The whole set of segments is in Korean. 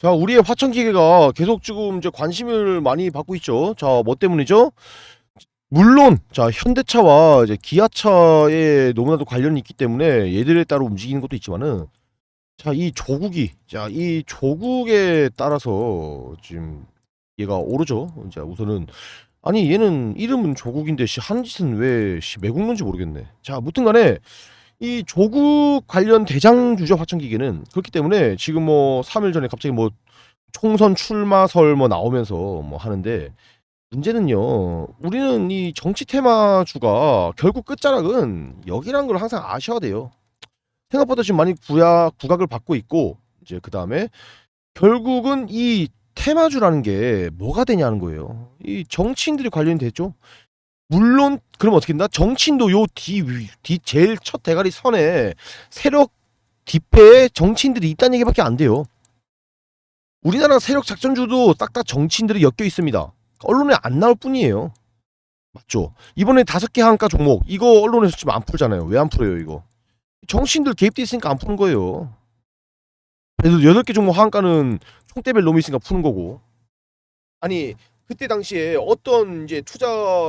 자, 우리의 화천 기계가 계속 지금 이제 관심을 많이 받고 있죠. 자, 뭐 때문이죠? 물론, 자, 현대차와 이제 기아차에 너무나도 관련이 있기 때문에 얘들에 따라 움직이는 것도 있지만은, 자, 이 조국이, 자, 이 조국에 따라서 지금 얘가 오르죠. 자, 우선은, 아니, 얘는 이름은 조국인데, 씨, 하는 짓은 왜, 씨, 매국노인지 모르겠네. 자, 무튼 간에, 이 조국 관련 대장 주죠 화천기계는 그렇기 때문에 지금 뭐 3일 전에 갑자기 뭐 총선 출마설 뭐 나오면서 뭐 하는데 문제는요 우리는 이 정치 테마주가 결국 끝자락은 여기라는 걸 항상 아셔야 돼요. 생각보다 지금 많이 부약 부각을 받고 있고 이제 그 다음에 결국은 이 테마주라는 게 뭐가 되냐는 거예요. 이 정치인들이 관련이 됐죠 물론 그럼 어떻게 된다? 정치인도 요뒤 뒤 제일 첫 대가리 선에 세력 뒷배에 정치인들이 있다는 얘기밖에 안 돼요. 우리나라 세력 작전주도 딱딱 정치인들이 엮여 있습니다. 언론에 안 나올 뿐이에요. 맞죠? 이번에 다섯 개 한가 종목 이거 언론에서 지금 안 풀잖아요. 왜 안 풀어요 이거? 정치인들 개입돼 있으니까 안 푸는 거예요. 그래도 여덟 개 종목 한가는 총대별 놈이 있으니까 푸는 거고. 아니 그때 당시에 어떤 이제 투자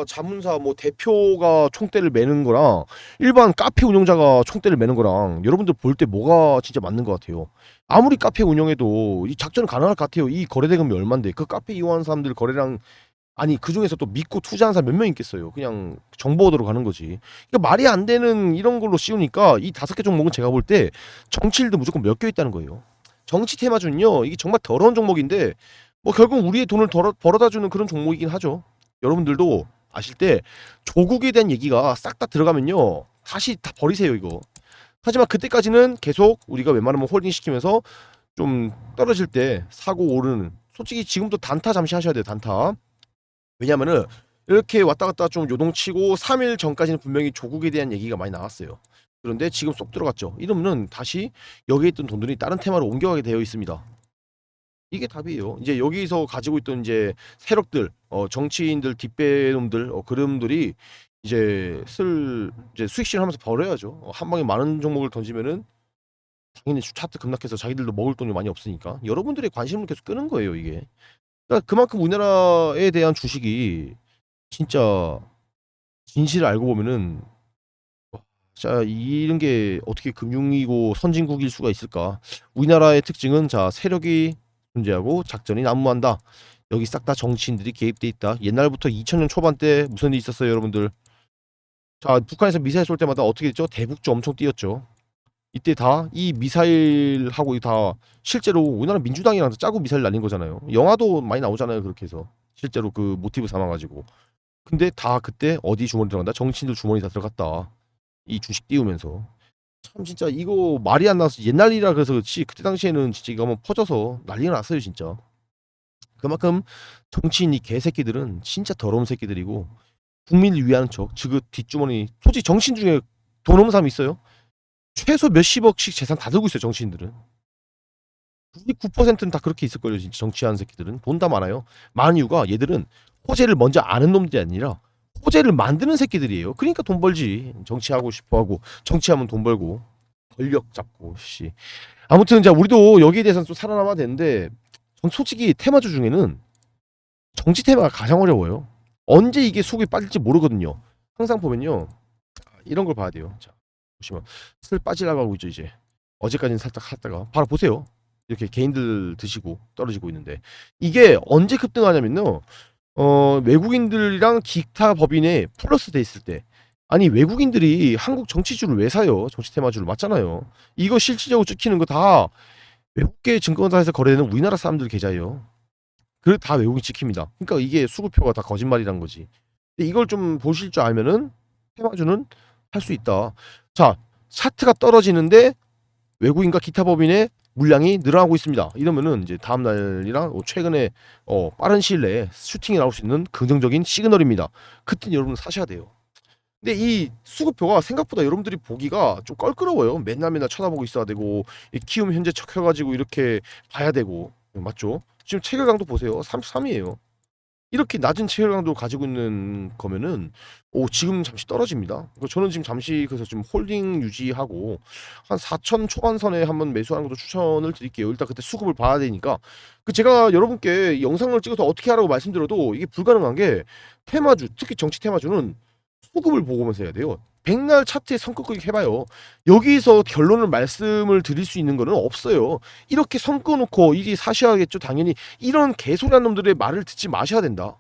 자문사 뭐 대표가 총대를 매는 거랑 일반 카페 운영자가 총대를 매는 거랑 여러분들 볼 때 뭐가 진짜 맞는 것 같아요. 아무리 카페 운영해도 이 작전 가능할 것 같아요. 이 거래 대금이 얼만데 그 카페 이용하는 사람들 거래량 아니 그 중에서 또 믿고 투자하는 사람 몇 명 있겠어요. 그냥 정보 얻으러 가는 거지. 그러니까 말이 안 되는 이런 걸로 씌우니까 이 다섯 개 종목은 제가 볼 때 정치일도 무조건 몇 개 있다는 거예요. 정치 테마주는요 이게 정말 더러운 종목인데 뭐 결국 우리의 돈을 벌어, 벌어다 주는 그런 종목이긴 하죠. 여러분들도 아실 때 조국에 대한 얘기가 싹 다 들어가면요. 다시 다 버리세요, 이거. 하지만 그때까지는 계속 우리가 웬만하면 홀딩 시키면서 좀 떨어질 때 사고 오르는 솔직히 지금도 단타 잠시 하셔야 돼요, 단타. 왜냐면은 이렇게 왔다 갔다 좀 요동치고 3일 전까지는 분명히 조국에 대한 얘기가 많이 나왔어요. 그런데 지금 쏙 들어갔죠. 이러면은 다시 여기에 있던 돈들이 다른 테마로 옮겨가게 되어 있습니다. 이게 답이에요. 이제 여기서 가지고 있던 이제 세력들, 어, 정치인들, 뒷배놈들, 어, 그름들이 이제 쓸 이제 수익 실 하면서 벌어야죠. 어, 한 방에 많은 종목을 던지면은 당연히 차트 급락해서 자기들도 먹을 돈이 많이 없으니까 여러분들의 관심을 계속 끄는 거예요, 이게. 그러니까 그만큼 우리나라에 대한 주식이 진짜 진실을 알고 보면은 와, 자 이런 게 어떻게 금융이고 선진국일 수가 있을까? 우리나라의 특징은 자 세력이 존재하고 작전이 난무한다. 여기 싹 다 정치인들이 개입돼 있다. 옛날부터 2000년 초반 때 무슨 일이 있었어요, 여러분들? 자, 북한에서 미사일 쏠 때마다 어떻게 됐죠? 대북조 엄청 뛰었죠. 이때 다 이 미사일하고 다 실제로 우리나라 민주당이랑 짜고 미사일 날린 거잖아요. 영화도 많이 나오잖아요, 그렇게 해서. 실제로 그 모티브 삼아 가지고. 근데 다 그때 어디 주머니 들어간다? 정치인들 주머니 다 들어갔다. 이 주식 띄우면서. 참 진짜 이거 말이 안 나서 옛날 일이라 그래서 그렇지. 그때 당시에는 진짜 이거 한번 퍼져서 난리가 났어요 진짜. 그만큼 정치인 이 개새끼들은 진짜 더러운 새끼들이고 국민을 위하는 척즉 뒷주머니 솔직히 정치인 중에 돈 없는 사람 있어요? 최소 몇십억씩 재산 다 들고 있어요 정치인들은. 99%는 다 그렇게 있을걸요 진짜 정치하는 새끼들은. 돈 다 많아요. 많은 이유가 얘들은 호재를 먼저 아는 놈들이 아니라 호재를 만드는 새끼들이에요. 그러니까 돈 벌지. 정치하고 싶어 하고 정치하면 돈 벌고 권력 잡고 씨. 아무튼 자 우리도 여기에 대해서는 좀 살아남아야 되는데 전 솔직히 테마주 중에는 정치 테마가 가장 어려워요. 언제 이게 속이 빠질지 모르거든요. 항상 보면요. 이런 걸 봐야 돼요. 자, 보시면 슬 빠지려고 하고 있죠, 이제. 어제까지는 살짝 하다가 바로 보세요. 이렇게 개인들 드시고 떨어지고 있는데 이게 언제 급등하냐면요. 어, 외국인들이랑 기타 법인에 플러스 돼 있을 때 아니 외국인들이 한국 정치주를 왜 사요? 정치 테마주를 맞잖아요. 이거 실질적으로 찍히는 거 다 외국계 증권사에서 거래되는 우리나라 사람들 계좌예요. 그 다 외국인 찍힙니다. 그러니까 이게 수급표가 다 거짓말이란 거지. 이걸 좀 보실 줄 알면은 테마주는 할 수 있다. 자, 차트가 떨어지는데 외국인과 기타 법인의 물량이 늘어나고 있습니다. 이러면은 이제 다음 날이랑 어, 최근에 어, 빠른 시일 내에 슈팅이 나올 수 있는 긍정적인 시그널입니다. 그때 여러분 사셔야 돼요. 근데 이 수급표가 생각보다 여러분들이 보기가 좀 껄끄러워요. 맨날 맨날 쳐다보고 있어야 되고 이 키움 현재 척해가지고 이렇게 봐야 되고 맞죠? 지금 체결강도 보세요. 33이에요. 이렇게 낮은 체결강도 가지고 있는 거면은 오 지금 잠시 떨어집니다. 저는 지금 잠시 그래서 지금 홀딩 유지하고 한 4천 초반선에 한번 매수하는 것도 추천을 드릴게요. 일단 그때 수급을 봐야 되니까 그 제가 여러분께 이 영상을 찍어서 어떻게 하라고 말씀드려도 이게 불가능한 게 테마주 특히 정치 테마주는 수급을 보고면서 해야 돼요. 백날 차트에 선긋기 해봐요. 여기서 결론을 말씀을 드릴 수 있는 거는 없어요. 이렇게 선 끊어놓고 이게 사셔야겠죠. 당연히 이런 개소리한 놈들의 말을 듣지 마셔야 된다.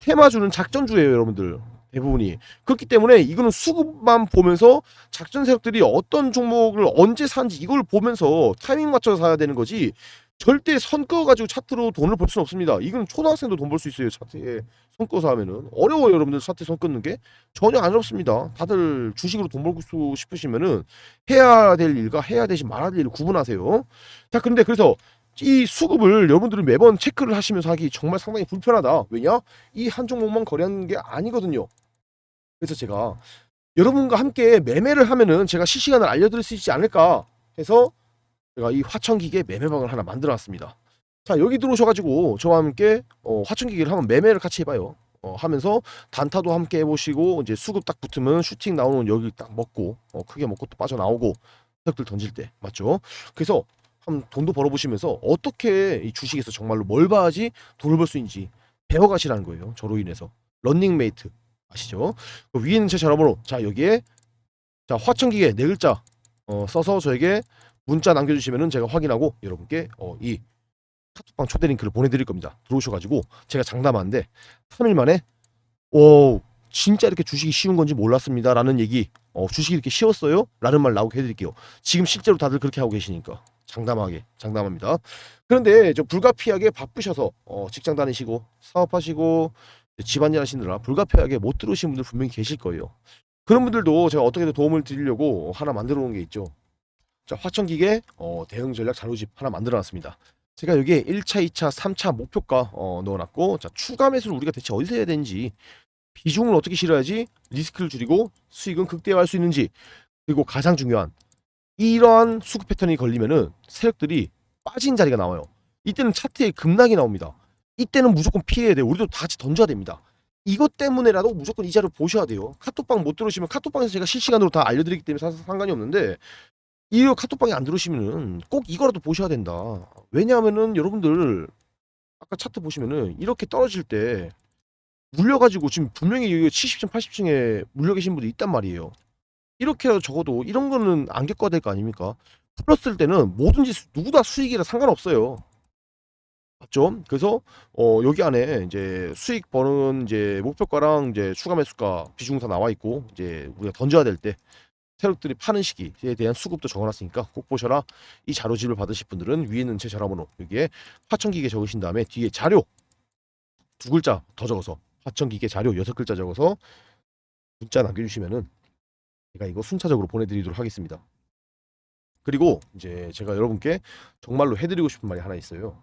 테마주는 작전주예요, 여러분들. 대부분이 그렇기 때문에 이거는 수급만 보면서 작전 세력들이 어떤 종목을 언제 사는지 이걸 보면서 타이밍 맞춰서 사야 되는 거지 절대 선 그어가지고 차트로 돈을 벌 수는 없습니다. 이건 초등학생도 돈 벌 수 있어요 차트에. 선 그어서 하면은. 어려워요 여러분들 차트에 선 끊는 게. 전혀 안 어렵습니다. 다들 주식으로 돈 벌고 싶으시면은 해야 될 일과 해야 되지 말아야 될 일을 구분하세요. 자 근데 그래서 이 수급을 여러분들이 매번 체크를 하시면서 하기 정말 상당히 불편하다. 왜냐? 이 한 종목만 거래하는 게 아니거든요. 그래서 제가 여러분과 함께 매매를 하면은 제가 실시간을 알려드릴 수 있지 않을까 해서 제가 이 화천기계 매매방을 하나 만들어놨습니다. 자 여기 들어오셔가지고 저와 함께 어, 화천기계를 한번 매매를 같이 해봐요. 어, 하면서 단타도 함께 해보시고 이제 수급 딱 붙으면 슈팅 나오는 여기 딱 먹고 어, 크게 먹고 또 빠져나오고 세력들 던질 때 맞죠? 그래서 한번 돈도 벌어보시면서 어떻게 이 주식에서 정말로 뭘 봐야지 돈을 벌 수 있는지 배워가시라는 거예요. 저로 인해서 런닝메이트 아시죠? 그 위에 있는 제 전화번호 자 여기에 자 화천기계 네 글자 어, 써서 저에게 문자 남겨주시면은 제가 확인하고 여러분께 어, 이 카톡방 초대 링크를 보내드릴 겁니다. 들어오셔가지고 제가 장담하는데 3일 만에 오 진짜 이렇게 주식이 쉬운 건지 몰랐습니다라는 얘기 어, 주식이 이렇게 쉬웠어요? 라는 말 나오게 해드릴게요. 지금 실제로 다들 그렇게 하고 계시니까 장담하게 장담합니다. 그런데 저 불가피하게 바쁘셔서 어, 직장 다니시고 사업하시고 집안일 하시느라 불가피하게 못 들어오신 분들 분명히 계실 거예요. 그런 분들도 제가 어떻게든 도움을 드리려고 하나 만들어 놓은 게 있죠. 자, 화천기계 어, 대응 전략 자료집 하나 만들어 놨습니다. 제가 여기에 1차, 2차, 3차 목표가 어, 넣어놨고 자, 추가 매수를 우리가 대체 어디서 해야 되는지 비중을 어떻게 실어야지 리스크를 줄이고 수익은 극대화할 수 있는지 그리고 가장 중요한 이러한 수급 패턴이 걸리면은 세력들이 빠진 자리가 나와요. 이때는 차트에 급락이 나옵니다. 이때는 무조건 피해야 돼요. 우리도 다 같이 던져야 됩니다. 이것 때문에라도 무조건 이 자료 보셔야 돼요. 카톡방 못 들어오시면 카톡방에서 제가 실시간으로 다 알려드리기 때문에 사- 상관이 없는데 이 카톡방에 안 들어오시면은 꼭 이거라도 보셔야 된다. 왜냐하면은 여러분들 아까 차트 보시면은 이렇게 떨어질 때 물려가지고 지금 분명히 여기 70층, 80층에 물려 계신 분도 있단 말이에요. 이렇게라도 적어도 이런 거는 안 겪어야 될 거 아닙니까? 풀었을 때는 뭐든지 수- 누구 다 수익이라 상관없어요. 맞죠? 그래서 어 여기 안에 이제 수익 버는 이제 목표가랑 이제 추가 매수가 비중 다 나와 있고 이제 우리가 던져야 될 때 세력들이 파는 시기에 대한 수급도 적어놨으니까 꼭 보셔라. 이 자료집을 받으실 분들은 위에 있는 제 전화번호 여기에 화천기계 적으신 다음에 뒤에 자료 두 글자 더 적어서 화천기계 자료 여섯 글자 적어서 문자 남겨주시면은 제가 이거 순차적으로 보내드리도록 하겠습니다. 그리고 이제 제가 여러분께 정말로 해드리고 싶은 말이 하나 있어요.